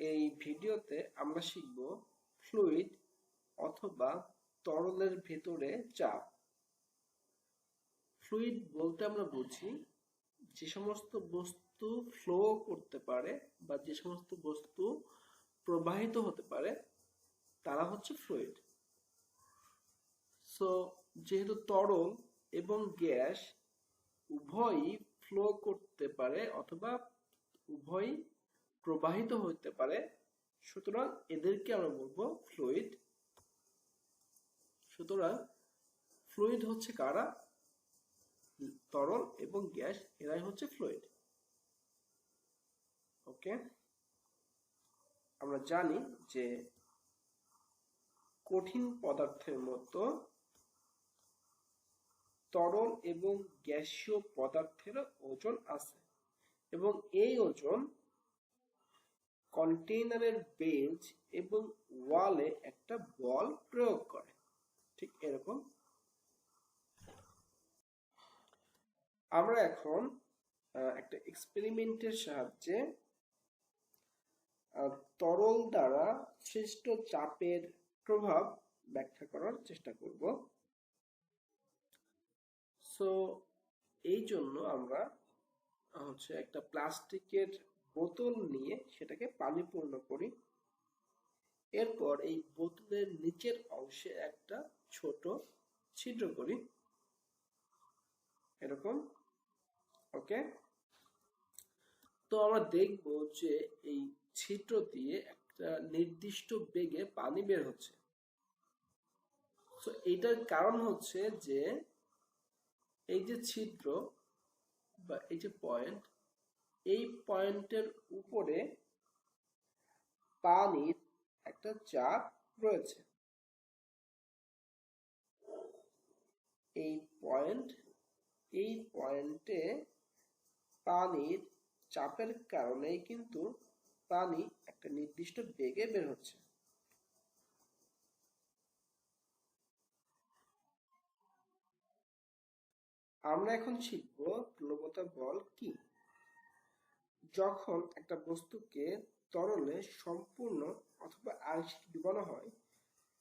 এই ভিডিওতে আমরা শিখব ফ্লুইড অথবা তরলের ভেতরে চাপ। ফ্লুইড বলতে আমরা বুঝি যে সমস্ত বস্তু ফ্লো করতে পারে বা যে সমস্ত বস্তু প্রবাহিত হতে পারে, তারা হচ্ছে ফ্লুইড সো যেহেতু তরল এবং গ্যাস উভয়ই ফ্লো করতে পারে অথবা উভয়ই প্রবাহিত হতে পারে, সুতরাং এদেরকে আমরা বলব ফ্লুইড সুতরাং ফ্লুইড হচ্ছে কারা? তরল এবং গ্যাস, এরাই হচ্ছে ফ্লুইড ওকে? আমরা জানি যে কঠিন পদার্থের মতো তরল এবং গ্যাসীয় পদার্থের ওজন আছে এবং এই ওজন কন্টেইনারের বেঞ্চ এবং ওয়ালে একটা বল প্রয়োগ করে। ঠিক এরকম। আমরা এখন একটা এক্সপেরিমেন্টের সাহায্যে তরল দ্বারা সৃষ্ট চাপের প্রভাব ব্যাখ্যা করার চেষ্টা করব। সো এই জন্য আমরা হচ্ছে একটা প্লাস্টিকের বোতল নিয়ে সেটাকে পানি পূর্ণ করি। এরপর এই বোতলের নিচের অংশে একটা ছোট ছিদ্র করি। এরকম, ওকে? তো আমরা দেখব যে এই ছিদ্র দিয়ে একটা নির্দিষ্ট বেগে পানি বের হচ্ছে। তো এটার কারণ হচ্ছে যে এই যে ছিদ্র বা এই যে পয়েন্ট এই পয়েন্টের উপরে পানির একটা চাপ রয়েছে। এই পয়েন্ট, এই পয়েন্টে পানির চাপের কারণেই কিন্তু পানি একটা নির্দিষ্ট বেগে বের হচ্ছে। আমরা এখন শিখব প্লবতা বল কি? যখন একটা বস্তুকে তরলে সম্পূর্ণ অথবা আংশিক ডুবানো হয়,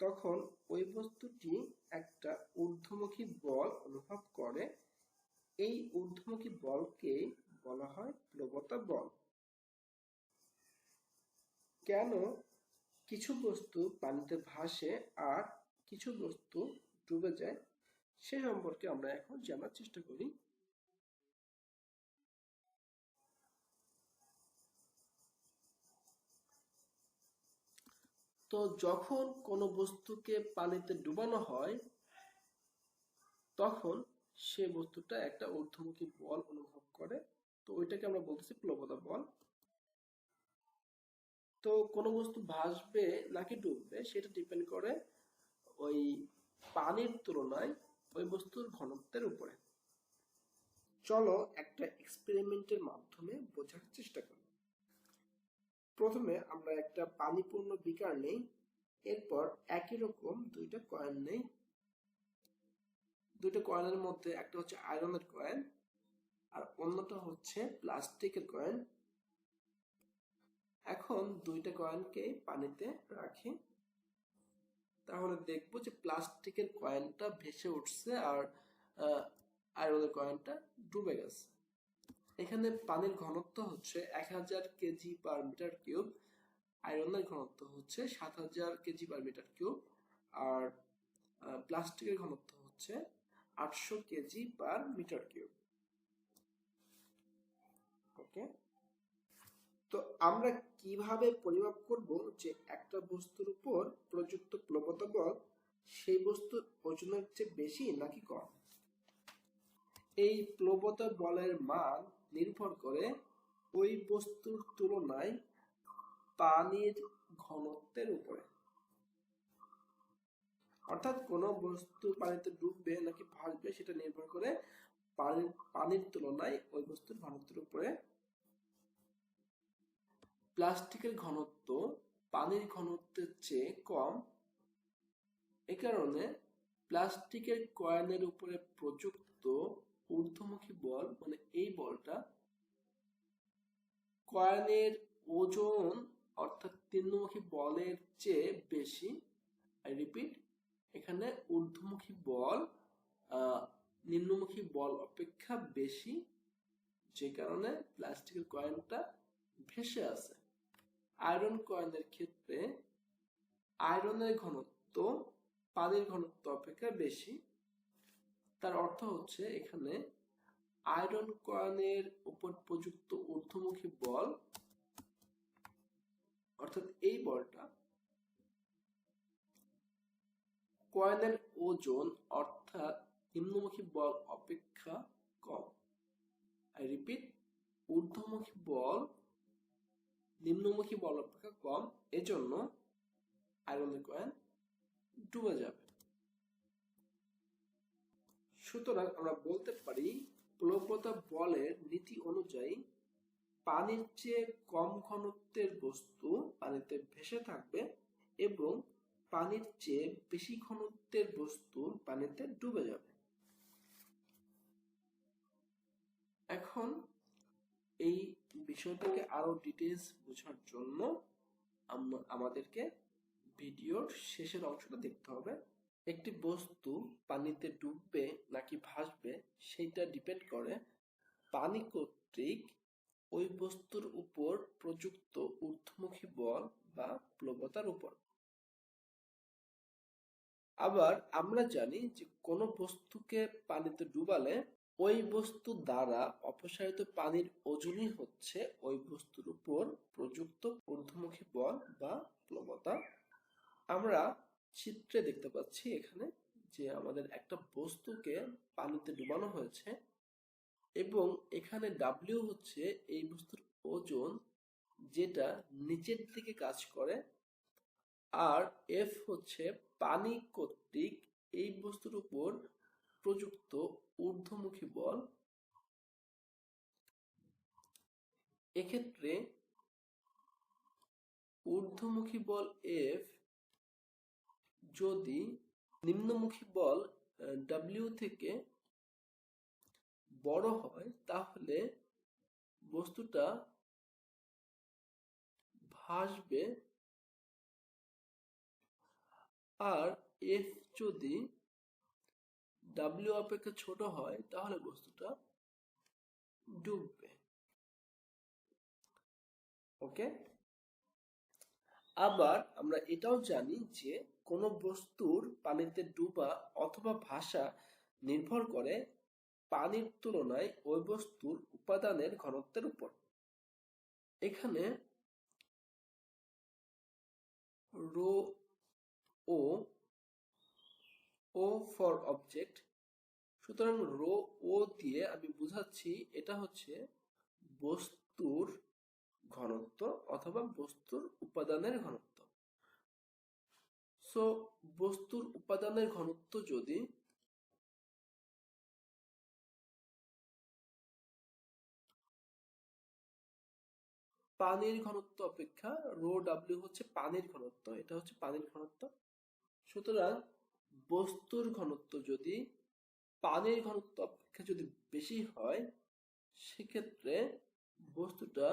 তখন ওই বস্তুটি একটা ঊর্ধ্বমুখী বল অনুভব করে। এই ঊর্ধ্বমুখী বলকে বলা হয় প্লবতা বল। কেন কিছু বস্তু পানিতে ভাসে আর কিছু বস্তু ডুবে যায়, সে সম্পর্কে আমরা এখন জানার চেষ্টা করি। তো যখন কোনো বস্তুকে পানিতে ডুবানো হয়, তখন সে বস্তুটা একটা ঊর্ধ্বমুখী বল অনুভব করে। তো ওইটাকে আমরা বলতেছি প্লবতা বল। তো কোনো বস্তু ভাসবে নাকি ডুববে, সেটা ডিপেন্ড করে ওই পানির তুলনায় ওই বস্তুর ঘনত্বের উপরে। চলো একটা এক্সপেরিমেন্টের মাধ্যমে বোঝার চেষ্টা করি। প্রথমে আমরা একটা পানিপূর্ণ বিকার নেই, এরপর একই রকম দুইটা কয়েন নেই। দুইটা কয়েনের মধ্যে একটা হচ্ছে আয়রনের কয়েন আর অন্যটা হচ্ছে প্লাস্টিকের কয়েন এখন দুইটা কয়েনকে পানিতে রাখি। তাহলে দেখব যে প্লাস্টিকের কয়েনটা ভেসে উঠছে আর আয়রনের কয়েনটা ডুবে গেছে। এখানে পানির ঘনত্ব হচ্ছে এক হাজার কেজি পার মিটার কিউব, আয়রনের ঘনত্ব হচ্ছে সাত হাজার কেজি পার মিটার কিউব, আর প্লাস্টিকের ঘনত্ব হচ্ছে আটশো kg per metre cube. Okay? তো আমরা কীভাবে পরিমাপ করব যে একটা বস্তুর উপর প্রযুক্ত প্লবতা বল সেই বস্তুর ওজনের চেয়ে বেশি নাকি কম? এই প্লবতা বলের মান নির্ভর করে ওই বস্তুর তুলনায় পানির ঘনত্বের উপরে। অর্থাৎ কোন বস্তু পানিতে ডুববে নাকি ভাসবে, সেটা নির্ভর করে পানির পানির তুলনায় ওই বস্তুর ঘনত্বের উপরে। প্লাস্টিকের ঘনত্ব পানির ঘনত্বের চেয়ে কম। এ কারণে প্লাস্টিকের কয়েনের উপরে প্রযুক্ত ঊর্ধ্বমুখী বল মানে এই বলটা, কয়েনের ওজন, অর্থাৎ নিম্নমুখী বলের চেয়ে বেশি। আই রিপিট এখানে ঊর্ধ্বমুখী বল নিম্নমুখী বল অপেক্ষা বেশি, যে কারণে প্লাস্টিকের কয়েনটা ভেসে আছে আয়রন কয়েনের ক্ষেত্রে আয়রনের ঘনত্ব, পানির ঘনত্ব অপেক্ষা বেশি। তার অর্থ হচ্ছে এখানে আয়রন কয়েনের উপর প্রযুক্ত ঊর্ধ্বমুখী বল, অর্থাৎ এই বলটা কয়েনের ওজন, অর্থাৎ নিম্নমুখী বল অপেক্ষা কম। আই রিপিট ঊর্ধ্বমুখী বল, নিম্নমুখী বল অপেক্ষা কম, এজন্য আয়রনের কয়েন ডুবে যাবে। সুতরাং আমরা বলতে পারি প্লবতা বলের নীতি অনুযায়ী পানির চেয়ে কম ঘনত্বের বস্তু পানিতে ভেসে থাকবে এবং পানির চেয়ে বেশি ঘনত্বের বস্তু পানিতে ডুবে যাবে। এখন এই বিষয়টাকে আরও ডিটেলস বোঝার জন্য আম- আমাদেরকে ভিডিওর শেষের অংশটা দেখতে হবে। একটি বস্তু পানিতে ডুববে নাকি ভাসবে সেটা ডিপেন্ড করে। পানি কর্তৃক ওই বস্তুর উপর প্রযুক্ত ঊর্ধ্বমুখী বল বা প্লবতার উপর। আবার আমরা জানি যে কোনো বস্তুকে পানিতে ডুবালে ওই বস্তু দ্বারা অপসারিত পানির ওজনই হচ্ছে ওই বস্তুর উপর প্রযুক্ত ঊর্ধ্বমুখী বল বা প্লবতা। আমরা চিত্রে দেখতে পাচ্ছি এখানে যে আমাদের একটা বস্তুকে পানিতে ডুবানো হয়েছে এবং এখানে ডাব্লিউ হচ্ছে এই বস্তুর ওজন যেটা নিচের দিকে কাজ করে আর এফ হচ্ছে পানি কর্তৃক এই বস্তুর উপর প্রযুক্ত ঊর্ধ্বমুখী বল। এক্ষেত্রে ঊর্ধ্বমুখী বল এফ যদি নিম্নমুখী বল ডাব্লিউ থেকে বড় হয়, তাহলে বস্তুটা ভাসবে। আর এফ যদি ডাব্লিউ অপেক্ষা ছোট হয়, তাহলে বস্তুটা ডুববে। ওকে আবার আমরা এটাও জানি যে কোনো বস্তুর পানিতে ডুবা অথবা ভাসা নির্ভর করে পানির তুলনায় ওই বস্তুর উপাদানের ঘনত্বের উপর। এখানে rho o o for object. সুতরাং রো ও দিয়ে আমি বুঝাচ্ছি এটা হচ্ছে বস্তুর ঘনত্ব অথবা বস্তুর উপাদানের ঘনত্ব। সো বস্তুর উপাদানের ঘনত্ব যদি পানির ঘনত্ব অপেক্ষা, রো ডাব্লিউ হচ্ছে পানির ঘনত্ব, এটা হচ্ছে পানির ঘনত্ব। সুতরাং বস্তুর ঘনত্ব যদি পানির ঘনত্ব অপেক্ষা যদি বেশি হয়, সেক্ষেত্রে বস্তুটা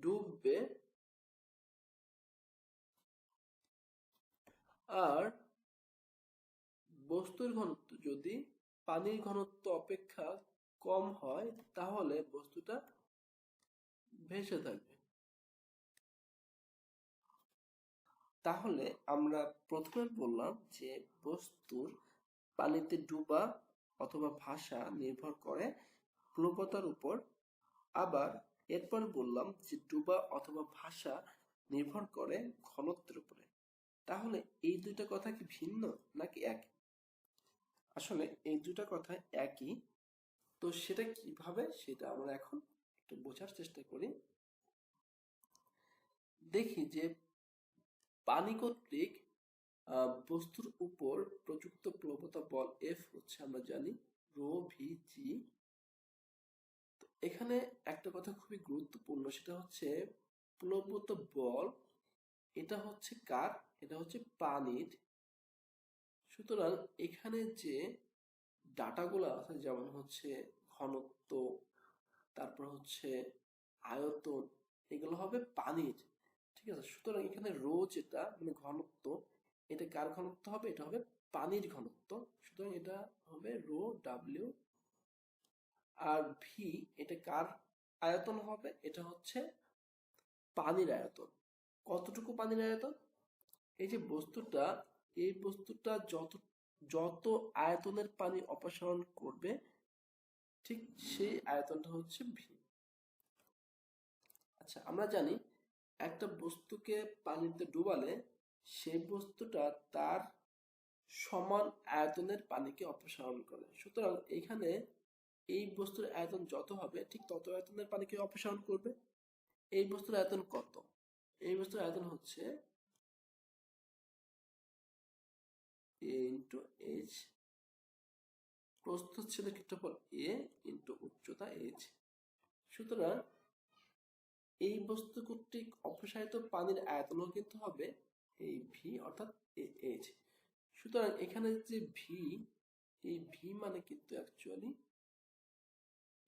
ডুববে আর বস্তুর ঘনত্ব, যদি পানির ঘনত্ব অপেক্ষা কম হয়, তাহলে বস্তুটা ভেসে থাকবে। তাহলে আমরা প্রথমে বললাম যে বস্তুর পানিতে ডুবা অথবা ভাসা নির্ভর করে প্লবতার উপর, আবার এরপর বললাম যে ডুবা অথবা ভাসা নির্ভর করে ঘনত্বের উপরে। তাহলে এই দুইটা কথা কি ভিন্ন নাকি এক আসলে এই দুইটা কথা একই। তো সেটা কীভাবে সেটা আমরা এখন একটু বোঝার চেষ্টা করি। দেখি যে পানি কর্তৃক বস্তুর উপর প্রযুক্ত প্লবতা বল এফ হচ্ছে আমরা জানি রো ভি জি। এখানে একটা কথা খুবই গুরুত্বপূর্ণ, সেটা হচ্ছে প্লবত বল, এটা হচ্ছে কার? এটা হচ্ছে পানির সুতরাং এখানে যে ডাটাগুলো আছে, যেমন হচ্ছে ঘনত্ব, তারপর হচ্ছে আয়তন, এগুলো হবে পানির ঠিক আছে? সুতরাং এখানে রো যেটা মানে ঘনত্ব, এটা কার ঘনত্ব হবে? এটা হবে পানির ঘনত্ব। সুতরাং এটা হবে রো ডাব্লিউ আর ভি এটা কার আয়তন হবে? এটা হচ্ছে পানির আয়তন। কতটুকু পানির আয়তন? এই যে বস্তুটা, এই বস্তুটা যত যত আয়তনের পানি অপসারণ করবে, ঠিক সেই আয়তনটা হচ্ছে ভি আচ্ছা আমরা জানি একটা বস্তুকে পানিতে ডুবালে সেই বস্তুটা তার সমান আয়তনের পানিকে অপসারণ করে। সুতরাং এখানে এই বস্তুর আয়তন যত হবে, ঠিক তত আয়তনের পানিকে অপসারণ করবে। এই বস্তুর আয়তন কত? এই বস্তুর আয়তন হচ্ছে ইন্টু এইচ ক্ষেত্রফল এ ইন্টু উচ্চতা এইচ সুতরাং এই বস্তু কর্তৃক অপসারিত পানির আয়তনও কিন্তু হবে এই ভি অর্থাৎ এইচ সুতরাং এখানে যে ভি এই ভি মানে কিন্তু অ্যাকচুয়ালি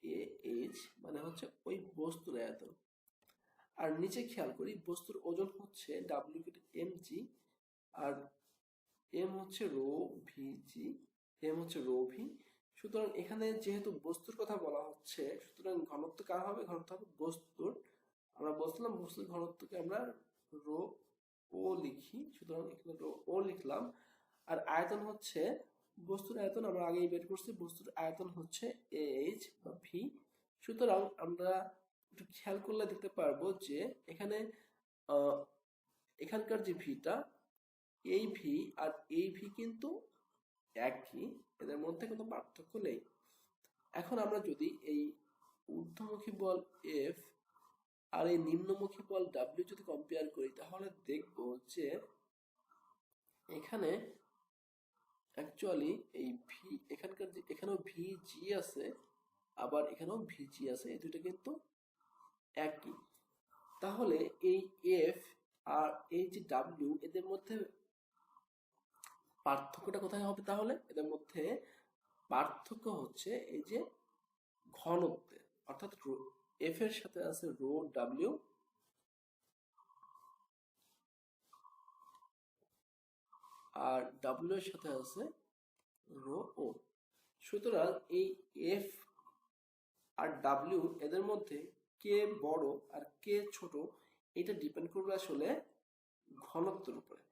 এ, এইচ মানে হচ্ছে ওই বস্তুর আয়তন। আর নিচে খেয়াল করি, বস্তুর ওজন হচ্ছে ডাব্লিউ এম জি আর এম হচ্ছে রো ভি জি এম হচ্ছে রো ভি সুতরাং এখানে যেহেতু বস্তুর কথা বলা হচ্ছে, সুতরাং ঘনত্ব কার হবে? ঘনত্ব হবে বস্তুর। আমরা বলছিলাম বস্তুর ঘনত্বকে আমরা রো ও লিখি, সুতরাং এখানে রো ও লিখলাম। আর আয়তন হচ্ছে বস্তুর আয়তন আমরা আগেই বের করছি, বস্তুর আয়তন হচ্ছে এইচ বা ভি সুতরাং আমরা একটু খেয়াল করলে দেখতে পারব যে এখানে এখানকার যে ভিটা এই ভি আর এই ভি কিন্তু একই, এদের মধ্যে কোনো পার্থক্য নেই। এখন আমরা যদি এই ঊর্ধ্বমুখী বল এফ আর এই নিম্নমুখী বল ডাব্লিউ যদি কম্পেয়ার করি, তাহলে দেখব যে এখানে অ্যাকচুয়ালি এই ভি এখানকার যে, এখানেও ভি জি আছে, আবার এখানেও ভি জি আছে, এই দুটো কিন্তু একই। তাহলে এই এফ আর এই যে ডাব্লিউ এদের মধ্যে পার্থক্যটা কোথায় হবে তাহলে? এদের মধ্যে পার্থক্য হচ্ছে এই যে ঘনত্বে অর্থাৎ এফ এর সাথে আছে রো ডাব্লিউ আর ডাব্লিউ এর সাথে আছে রো ও সুতরাং এই এফ আর ডাব্লিউ এদের মধ্যে কে বড় আর কে ছোট, এটা ডিপেন্ড করবে আসলে ঘনত্বের উপরে।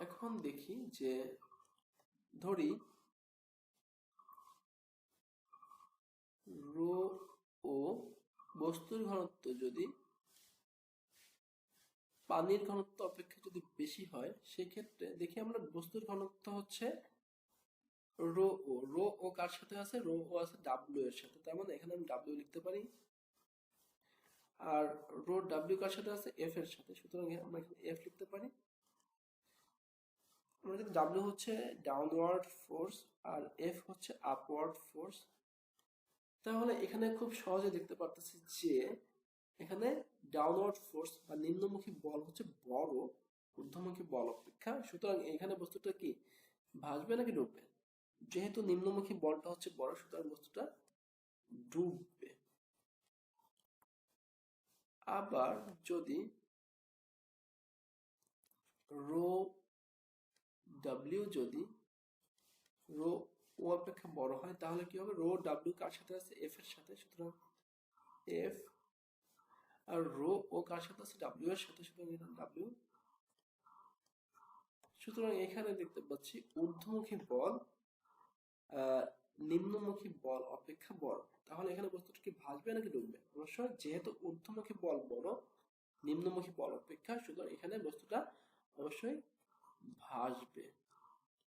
এখন দেখি যে ধরি রো ও বস্তুর ঘনত্ব যদি পানির ঘনত্ব অপেক্ষা যদি বেশি হয়, সেক্ষেত্রে দেখি আমরা বস্তুর ঘনত্ব হচ্ছে রো ও। রো ও কার সাথে আছে? রো ও আছে ডাব্লিউ এর সাথে। তার মানে এখানে আমি ডাব্লিউ লিখতে পারি। আর রো ডাব্লিউ কার সাথে আছে? এফ এর সাথে। সুতরাং আমরা এখানে এফ লিখতে পারি। আমরা কিন্তু ডাব্লিউ হচ্ছে ডাউনওয়ার্ড ফোর্স আর এফ হচ্ছে আপওয়ার্ড ফোর্স তাহলে এখানে খুব সহজে দেখতে পারতেছি যে এখানে ডাউনওয়ার্ড ফোর্স বা নিম্নমুখী বল হচ্ছে বড়, ঊর্ধ্বমুখী বল অপেক্ষা। সুতরাং এখানে বস্তুটা কি? ভাসবে নাকি ডুববে? যেহেতু নিম্নমুখী বলটা হচ্ছে বড়, সুতরাং বস্তুটা ডুববে। আবার যদি রো ডাব্লিউ যদি রো ও অপেক্ষা বড় হয়, তাহলে কি হবে? রো ডাব্লিউ কার সাথে আছে? এফ এর সাথে। সুতরাং এফ আর রো ও কার সাথে আছে? ডাব্লিউ এর সাথে এখানে ডাব্লিউ সুতরাং এখানে দেখতে পাচ্ছি ঊর্ধ্বমুখী বল নিম্নমুখী বল অপেক্ষা বড় তাহলে এখানে বস্তুটা কি ভাসবে নাকি ডুববে? অবশ্যই যেহেতু ঊর্ধ্বমুখী বল বড়, নিম্নমুখী বল অপেক্ষা, সুতরাং এখানে বস্তুটা অবশ্যই ভাসবে।